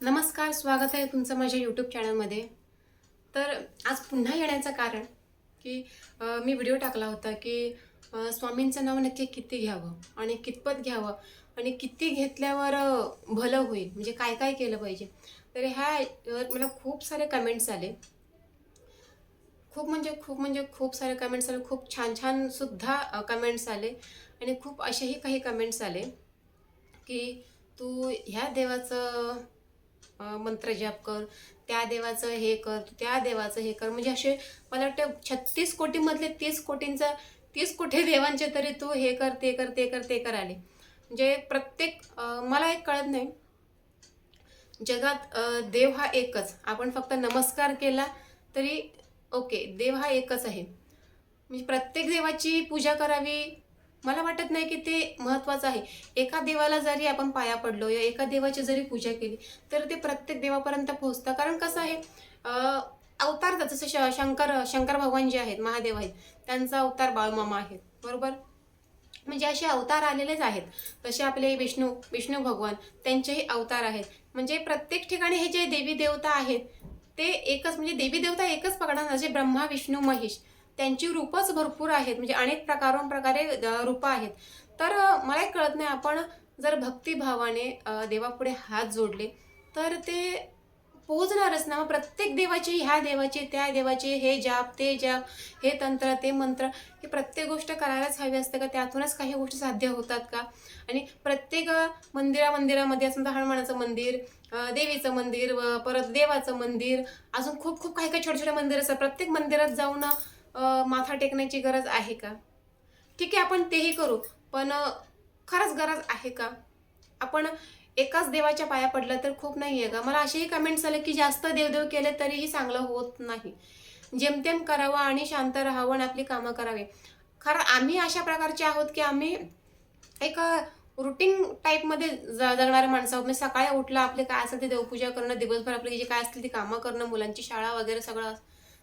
नमस्कार स्वागत आहे तुमचं माझ्या यूट्यूब चॅनलमध्ये तर आज पुन्हा येण्याचं कारण की मी व्हिडिओ टाकला होता की स्वामींचं नाव नक्की किती घ्यावं आणि कितपत घ्यावं आणि किती घेतल्यावर भलं होईल म्हणजे काय काय केलं पाहिजे. तर ह्या मला खूप सारे कमेंट्स आले. खूप म्हणजे खूप म्हणजे खूप सारे कमेंट्स आले. खूप छान छान सुद्धा कमेंट्स आले आणि खूप असेही काही कमेंट्स आले की तू ह्या देवाचं मंत्र जाप कर त्या देवाचं हे कर तू त्या देवाचं हे कर. म्हणजे असे मला वाटतं छत्तीस कोटीमधले तीस कोटींचा तीस कोटी देवांचे तरी तू हे कर ते कर ते कर ते कर आले. म्हणजे प्रत्येक मला एक कळत नाही. जगात देव हा एकच. आपण फक्त नमस्कार केला तरी ओके देव हा एकच आहे. म्हणजे प्रत्येक देवाची पूजा करावी मला वाटत नाही की ते महत्त्वाचं आहे. एका देवाला जरी आपण पाया पडलो या एका देवाची जरी पूजा केली तर ते प्रत्येक देवापर्यंत पोहोचतं. कारण कसं आहे अं, अवतार जसं श- शंकर शंकर भगवान जे आहेत महादेव आहेत त्यांचा अवतार बाळमामा आहेत. बरोबर? म्हणजे असे अवतार आलेलेच आहेत. तसे आपले विष्णू विष्णू भगवान त्यांचेही अवतार आहेत. म्हणजे प्रत्येक ठिकाणी हे जे देवी देवता आहेत ते एकच म्हणजे देवी देवता एकच पकडणार जसे ब्रह्मा विष्णू महेश. त्यांची रूपच भरपूर आहेत म्हणजे अनेक प्रकारून प्रकारे रूपं आहेत. तर मला एक कळत नाही आपण जर भक्तिभावाने देवापुढे हात जोडले तर ते पोहोचणारच ना. मग प्रत्येक देवाची ह्या देवाचे त्या देवाचे हे जाप ते जाप हे तंत्र ते मंत्र हे प्रत्येक गोष्ट करायलाच हवी असते का? त्यातूनच काही गोष्टी साध्य होतात का? आणि प्रत्येक मंदिरामंदिरामध्ये मंदिरा मंदिरामध्ये समजा म्हणजे हनुमानाचं मंदिर देवीचं मंदिर व परत देवाचं मंदिर अजून खूप खूप काही काही छोटे छोटे मंदिर असतात. प्रत्येक मंदिरात जाऊन माथा टेकण्याची गरज आहे का? ठीक आहे आपण तेही करू पण खरंच गरज आहे का? आपण एकाच देवाच्या पाया पडलं तर खूप नाही आहे का? मला असेही कमेंट्स आले की जास्त देवदेव केले तरीही चांगलं होत नाही. जेमतेम करावं आणि शांत राहावं आणि आपली कामं करावी. खरं आम्ही अशा प्रकारचे आहोत की आम्ही एक रुटीन टाईपमध्ये ज जगणारे माणसं आहोत म्हणजे सकाळी उठलं आपले काय असेल ते देवपूजा करणं दिवसभर आपली जी काय असतील ती कामं करणं मुलांची शाळा वगैरे सगळं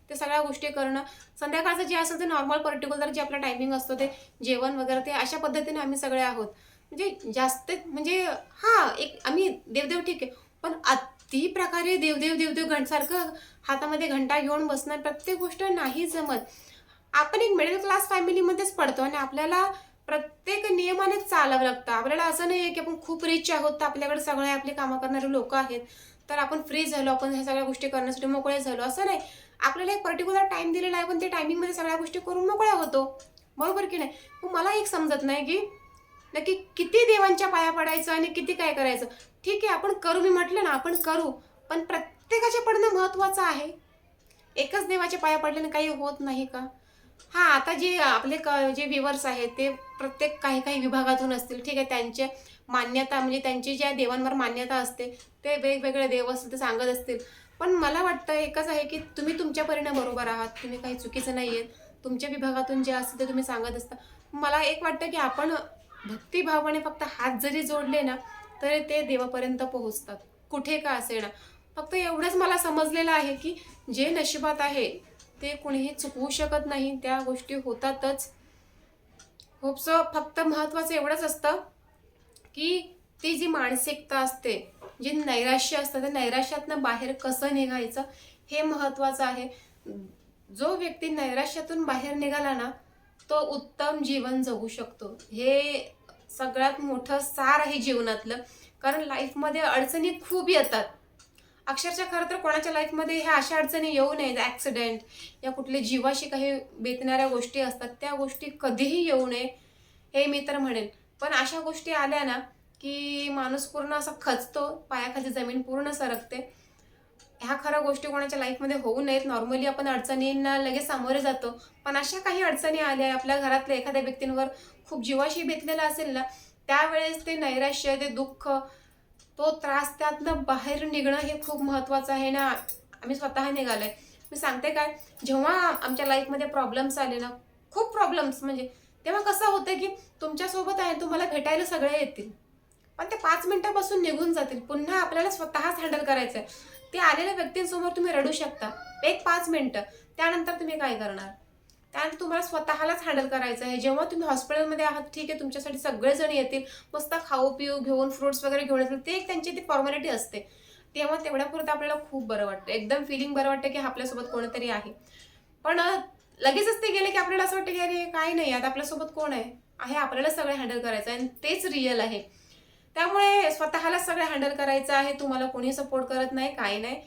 ते सगळ्या गोष्टी करणं. संध्याकाळचं जे असेल ते नॉर्मल पर्टिक्युलर जे आपलं टायमिंग असतो ते जेवण वगैरे ते अशा पद्धतीने आम्ही सगळे आहोत. म्हणजे जास्त म्हणजे हां एक आम्ही देवदेव ठीक आहे. पण अति प्रकारे देवदेव देवदेव घंटसारखं हातामध्ये घंटा घेऊन बसणं प्रत्येक गोष्ट नाही जमत. आपण एक मिडल क्लास फॅमिलीमध्येच पडतो आणि आपल्याला प्रत्येक नियमाने चालावं लागतं. आपल्याला असं नाही आहे की आपण खूप रिच आहोत तर आपल्याकडे सगळे आपली कामं करणारे लोक आहेत. तर आपण फ्री झालो आपण ह्या सगळ्या गोष्टी करण्यासाठी मोकळे झालो असं नाही. आपल्याला एक पर्टिक्युलर टाइम दिलेला आहे पण ते टायमिंगमध्ये सगळ्या गोष्टी करून मोकळ्या होतो. बरोबर की नाही? मग मला एक समजत नाही की नक्की किती देवांच्या पाया पडायचं आणि किती काय करायचं. ठीक आहे आपण करू मी म्हटलं ना आपण करू. पण प्रत्येकाचे पडणं महत्त्वाचं आहे. एकच देवाच्या पाया पडल्याने काही होत नाही का? हां आता जे आपले क जे व्ह्युअर्स आहेत ते प्रत्येक काही काही विभागातून असतील ठीक आहे त्यांचे मान्यता म्हणजे त्यांची ज्या देवांवर मान्यता असते ते वेगवेगळे देव असतील ते सांगत असतील. पण मला वाटतं एकच आहे की तुम्ही तुमच्या परीने बरोबर आहात तुम्ही काही चुकीचं नाही आहेत तुमच्या विभागातून जे असतं ते तुम्ही सांगत असता. मला एक वाटतं की आपण भक्तिभावाने फक्त हात जरी जोडले ना तरी ते देवापर्यंत पोहोचतात. कुठे का असे ना फक्त एवढंच मला समजलेलं आहे की जे नशिबात आहे ते कुणीही चुकवू शकत नाही. त्या गोष्टी होतातच. होपसं फक्त महत्त्वाचं एवढंच असतं की ती जी मानसिकता असते जे नैराश्य असतं त्या नैराश्यातनं बाहेर कसं निघायचं हे महत्त्वाचं आहे. जो व्यक्ती नैराश्यातून बाहेर निघाला ना तो उत्तम जीवन जगू शकतो. हे सगळ्यात मोठं सार आहे जीवनातलं. कारण लाईफमध्ये अडचणी खूप येतात. अक्षरशः खरं तर कोणाच्या लाईफमध्ये ह्या अशा अडचणी येऊ नयेत ॲक्सिडेंट या कुठल्या जीवाशी काही बेतणाऱ्या गोष्टी असतात त्या गोष्टी कधीही येऊ नये हे मी तर म्हणेन. पण अशा गोष्टी आल्या ना की माणूस पूर्ण असा खचतो पायाखाली जमीन पूर्ण सरकते. ह्या खऱ्या गोष्टी कोणाच्या लाईफमध्ये होऊ नयेत. नॉर्मली आपण अडचणींना लगेच सामोरे जातो. पण अशा काही अडचणी आल्या आपल्या घरातल्या एखाद्या व्यक्तींवर खूप जीवाशी बेतलेला असेल ना त्यावेळेस ते नैराश्य ते दुःख तो त्रास त्यातनं बाहेर निघणं हे खूप महत्त्वाचं आहे ना. आम्ही स्वतः निघालोय. मी सांगते काय जेव्हा आमच्या लाईफमध्ये प्रॉब्लेम्स आले ना खूप प्रॉब्लेम्स म्हणजे तेव्हा कसं होतं की तुमच्यासोबत आहे तुम्हाला भेटायला सगळे येतील. पण ते पाच मिनिटापासून निघून जातील. पुन्हा आपल्याला स्वतःच हँडल करायचं आहे ते आलेल्या व्यक्तींसमोर तुम्ही रडू शकता. एक पाच मिनटं. त्यानंतर तुम्ही काय करणार? त्यानंतर तुम्हाला स्वतःलाच हँडल करायचं आहे जेव्हा तुम्ही हॉस्पिटलमध्ये आहात ठीक आहे तुमच्यासाठी सगळेजण येतील. मस्त खाऊ पिऊ घेऊन फ्रुट्स वगैरे घेऊन येतील. ते एक त्यांची ती फॉर्मॅलिटी असते. तेव्हा तेवढ्यापुरतं आपल्याला खूप बरं वाटतं. एकदम फिलिंग बरं वाटतं की आपल्यासोबत कोणीतरी आहे. पण लगेचच ते गेले की आपल्याला असं वाटतं की अरे काय नाही. आता आपल्यासोबत कोण आहे? आहे आपल्याला सगळं हँडल करायचं आहे आणि तेच रिअल आहे. त्यामुळे स्वतःला सगळं हँडल करायचं आहे तुम्हाला कोणी सपोर्ट करत नाही काही नाही.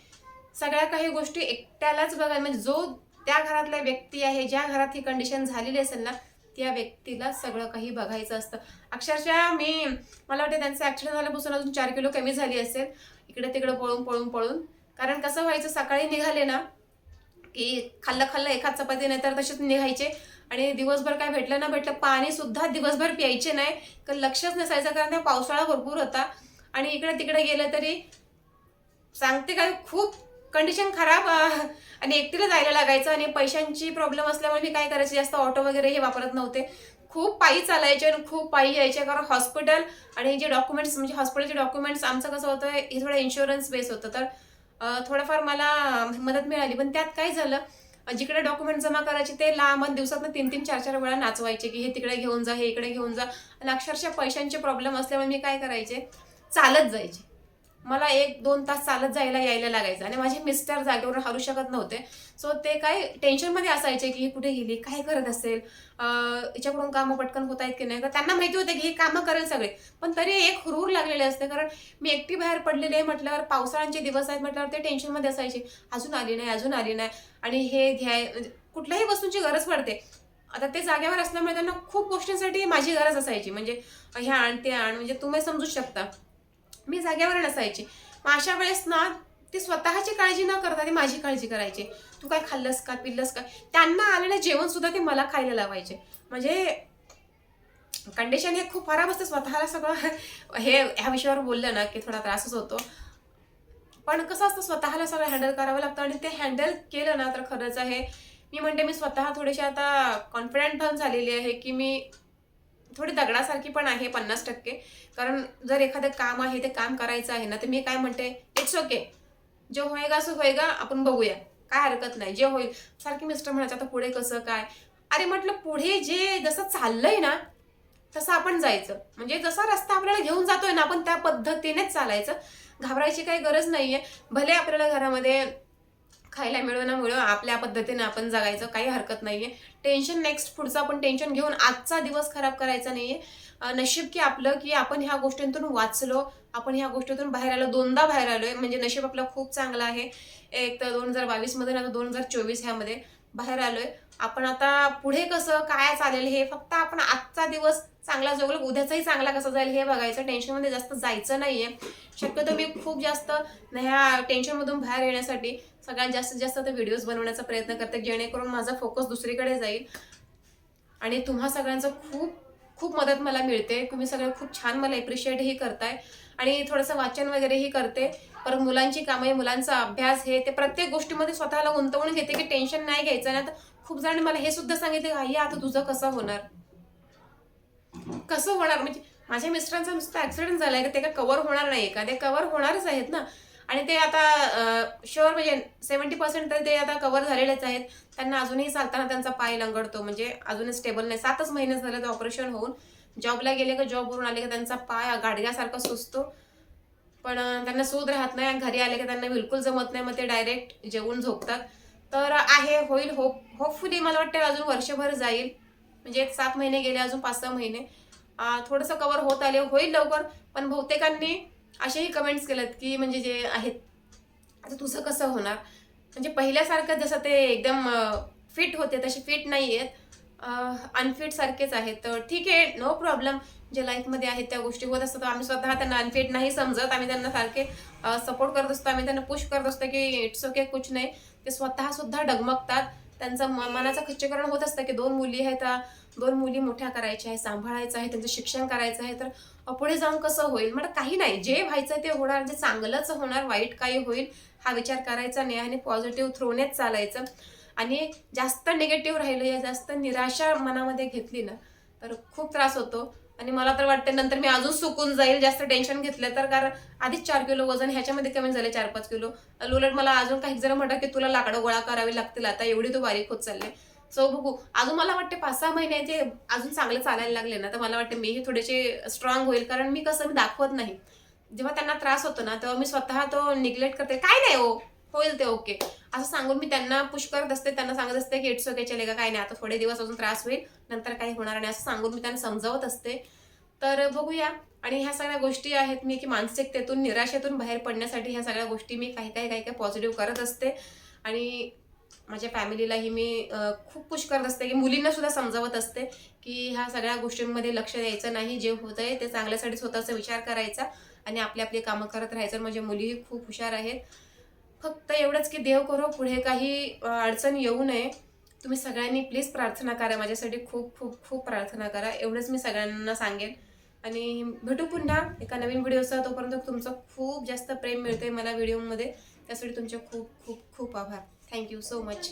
सगळ्या काही गोष्टी एकट्यालाच बघा म्हणजे जो त्या घरातला व्यक्ती आहे ज्या घरात ही कंडिशन झालेली असेल ना त्या व्यक्तीला सगळं काही बघायचं असतं. अक्षरशः मी मला वाटतं त्यांचं ॲक्सिडेंट झाल्यापासून अजून चार किलो कमी झाली असेल. इकडे तिकडे पळून पळून पळून. कारण कसं व्हायचं सकाळी निघाले ना की खाल्लं खाल्लं एखाद चपाती नाही तर तसेच निघायचे. आणि दिवसभर काय भेटलं ना भेटलं पाणी सुद्धा दिवसभर प्यायचे नाही. का लक्षच नसायचं कारण त्या पावसाळा भरपूर होता. आणि इकडे तिकडे गेलं तरी सांगते काय खूप कंडिशन खराब आणि एकटीला जायला लागायचं आणि पैशांची प्रॉब्लेम असल्यामुळे मी काय करायचे जास्त ऑटो वगैरे हे वापरत नव्हते. खूप पायी चालायचे आणि खूप पायी यायचे कारण हॉस्पिटल आणि जे डॉक्युमेंट्स म्हणजे हॉस्पिटलचे डॉक्युमेंट्स आमचं कसं होतं हे थोडं इन्शुरन्स बेस होतं. तर थोडंफार मला मदत मिळाली. पण त्यात काय झालं जिकडे डॉक्युमेंट जमा करायचे ते लांब आणि दिवसात तीन तीन चार चार वेळा नाचवायचे की हे तिकडे घेऊन जा हे इकडे घेऊन जा. आणि अक्षरशः पैशांचे प्रॉब्लेम असल्यामुळे मी काय करायचे? चालत जायचे. मला एक दोन तास चालत जायला यायला लागायचं. आणि माझे मिस्टर जागेवर हरू शकत नव्हते. सो ते काय टेन्शनमध्ये असायचे की ही कुठे गेली काय करत असेल हिच्याकडून कामं पटकन होत आहेत की नाही? तर त्यांना माहिती होते की हे कामं करेल सगळे. पण तरी एक हुरूर लागलेले असते कारण मी एकटी बाहेर पडलेले आहे म्हटल्यावर पावसाळ्यांचे दिवस आहेत म्हटल्यावर ते टेन्शनमध्ये असायचे. अजून आली नाही अजून आली नाही. आणि हे घ्याय म्हणजे कुठल्याही वस्तूंची गरज पडते. आता ते जागेवर असल्यामुळे त्यांना खूप गोष्टींसाठी माझी गरज असायची. म्हणजे ह्या आण ते आण म्हणजे तुम्ही समजू शकता. मी जागेवर नसायची मग अशा वेळेस ना ते स्वतःची काळजी न करता ते माझी काळजी करायचे. तू काय खाल्लंस का? पिल्लंस का? त्यांना आलेलं जेवण सुद्धा ते मला खायला लावायचे. म्हणजे कंडिशन हे खूप खराब असतं. स्वतःला सगळं हे ह्या विषयावर बोललं ना की थोडा त्रासच होतो. पण कसं असतं स्वतःला सगळं हँडल करावं लागतं आणि ते हँडल केलं ना तर खरंच आहे. मी म्हणते मी स्वतः थोडेसे आता कॉन्फिडंट पण झालेली आहे की मी थोडी दगडासारखी पण आहे पन्नास टक्के. कारण जर एखादं काम आहे ते काम करायचं आहे ना तर मी काय म्हणते इट्स ओके जे होएगा असं होएगा आपण बघूया. काय हरकत नाही. जे होईल. सारखी मिस्टर म्हणायचं आता पुढे कसं काय? अरे म्हटलं पुढे जे जसं चाललंय ना तसं आपण जायचं. म्हणजे जसा रस्ता आपल्याला घेऊन जातोय ना आपण त्या पद्धतीनेच चालायचं. घाबरायची काही गरज नाहीये. भले आपल्याला घरामध्ये खायला मिळो ना मिळो आपल्या पद्धतीने आपण जगायचं काही हरकत नाही आहे टेन्शन नेक्स्ट पुढचं आपण टेन्शन घेऊन आजचा दिवस खराब करायचा नाही आहे नशीब की आपलं की आपण ह्या गोष्टींतून वाचलो आपण ह्या गोष्टीतून बाहेर आलो दोनदा बाहेर आलोय. म्हणजे नशीब आपलं खूप चांगलं आहे. एक तर दोन हजार बावीसमध्ये ना दोन हजार चोवीस ह्यामध्ये बाहेर आलोय. आपण आता पुढे कसं काय चालेल हे फक्त आपण आजचा दिवस चांगला जगलो उद्याचाही चांगला कसा जाईल हे बघायचं. टेन्शनमध्ये जास्त जायचं नाहीये. शक्यतो मी खूप जास्त ह्या टेन्शनमधून बाहेर येण्यासाठी सगळ्यात जास्तीत जास्त ते व्हिडिओज बनवण्याचा प्रयत्न करते जेणेकरून माझा फोकस दुसरीकडे जाईल. आणि तुम्हा सगळ्यांचं खूप खूप मदत मला मिळते. तुम्ही सगळं खूप छान मला एप्रिशिएटही करताय. आणि थोडंसं वाचन वगैरेही करते. परत मुलांची कामं मुलांचा अभ्यास हे ते प्रत्येक गोष्टीमध्ये स्वतःला गुंतवून घेते की टेन्शन नाही घ्यायचं. ना तर खूप जणांनी मला हे सुद्धा सांगितले आई आता तुझं कसं होणार? कसं होणार? म्हणजे माझ्या मिस्टरांचा नुसतं ऍक्सिडेंट झालाय का? ते काय कव्हर होणार नाही का? ते कव्हर होणारच आहेत ना. आणि ते आता शुअर म्हणजे सेवन्टी पर्सेंट तर ते आता कव्हर झालेलेच आहेत. त्यांना अजूनही चालताना त्यांचा पाय लंगडतो. म्हणजे अजूनही स्टेबल नाही. सातच महिने झाले ते ऑपरेशन होऊन. जॉबला गेले का जॉबवरून आले का त्यांचा पाय गाडग्यासारखा सुचतो. पण त्यांना सूद राहत नाही घरी आले की त्यांना बिलकुल जमत नाही. मग ते डायरेक्ट जेवून झोपतात. तर आहे होईल होप होपफुली मला वाटतं अजून वर्षभर जाईल. म्हणजे एक सात महिने गेले अजून पाच सहा महिने. थोडंसं कवर होत आले होईल लवकर. पण बहुतेकांनी असेही कमेंट्स केलेत की म्हणजे जे आहेत आता तुझं कसं होणार? म्हणजे पहिल्यासारखं जसं ते एकदम फिट होते तसे फिट नाही आहेत अनफिट सारखेच आहेत. तर ठीक आहे नो प्रॉब्लेम जे लाईफमध्ये आहेत त्या गोष्टी होत असतात आम्ही स्वतः त्यांना अनफिट नाही समजत. आम्ही त्यांना सारखे सपोर्ट करत असतो. आम्ही त्यांना पुश करत असतो की इट्स ओके कुछ नाही. ते स्वतःसुद्धा डगमगतात. त्यांचं मनाचं खच्चीकरण होत असतं की दोन मुली आहेत दोन मुली मोठ्या करायच्या आहे सांभाळायचं आहे त्यांचं शिक्षण करायचं आहे. तर पुढे जाऊन कसं होईल? मला काही नाही. जे व्हायचं ते होणार जे चांगलंच होणार वाईट काही होईल हा विचार करायचा नाही आणि पॉझिटिव्ह थ्रोनेच चालायचं. आणि जास्त निगेटिव्ह राहिलं या जास्त निराशा मनामध्ये घेतली ना तर खूप त्रास होतो. आणि मला तर वाटतं नंतर मी अजून सुकून जाईल जास्त टेन्शन घेतलं तर कारण आधीच चार किलो वजन ह्याच्यामध्ये कमी झाले चार पाच किलो उलट मला अजून काही जरा म्हटलं की तुला लाकडं गोळा करावी लागतील आता एवढी तू बारीक होत चालले. सो बघू. अजून मला वाटते पाच सहा महिने अजून चांगले चालायला लागले ना तर मला वाटते मीही थोडेसे स्ट्रॉंग होईल. कारण मी कसं मी दाखवत नाही. जेव्हा त्यांना त्रास होतो ना तेव्हा मी स्वतः तो निग्लेक्ट करते. काय नाही हो. होईल ते ओके असं सांगून मी त्यांना पुश करत असते. त्यांना सांगत असते की इट्स ओके चलेगा काय नाही. आता थोडे दिवस अजून त्रास होईल. नंतर काही होणार नाही. असं सांगून मी त्यांना समजावत असते. तर बघूया. आणि ह्या सगळ्या गोष्टी आहेत मी की मानसिकतेतून निराशेतून बाहेर पडण्यासाठी ह्या सगळ्या गोष्टी मी काही काही काही काही पॉझिटिव्ह करत असते. आणि माझ्या फॅमिलीलाही मी खूप पुश करत असते की मुलींना सुद्धा समजावत असते की ह्या सगळ्या गोष्टींमध्ये लक्ष द्यायचं नाही जे होत आहे ते चांगल्यासाठी स्वतःचा विचार करायचा आणि आपली आपली कामं करत राहायचं. म्हणजे मुलीही खूप हुशार आहेत. फक्त एवढंच की देव करो पुढे काही अडचण येऊ नये. तुम्ही सगळ्यांनी प्लीज प्रार्थना करा माझ्यासाठी खूप खूप खूप प्रार्थना करा. एवढंच मी सगळ्यांना सांगेन. आणि भेटू पुन्हा एका नवीन व्हिडिओचा तोपर्यंत तुमचं खूप जास्त प्रेम मिळतंय मला व्हिडिओमध्ये. त्यासाठी तुमचे खूप खूप खूप आभार. thank you so much.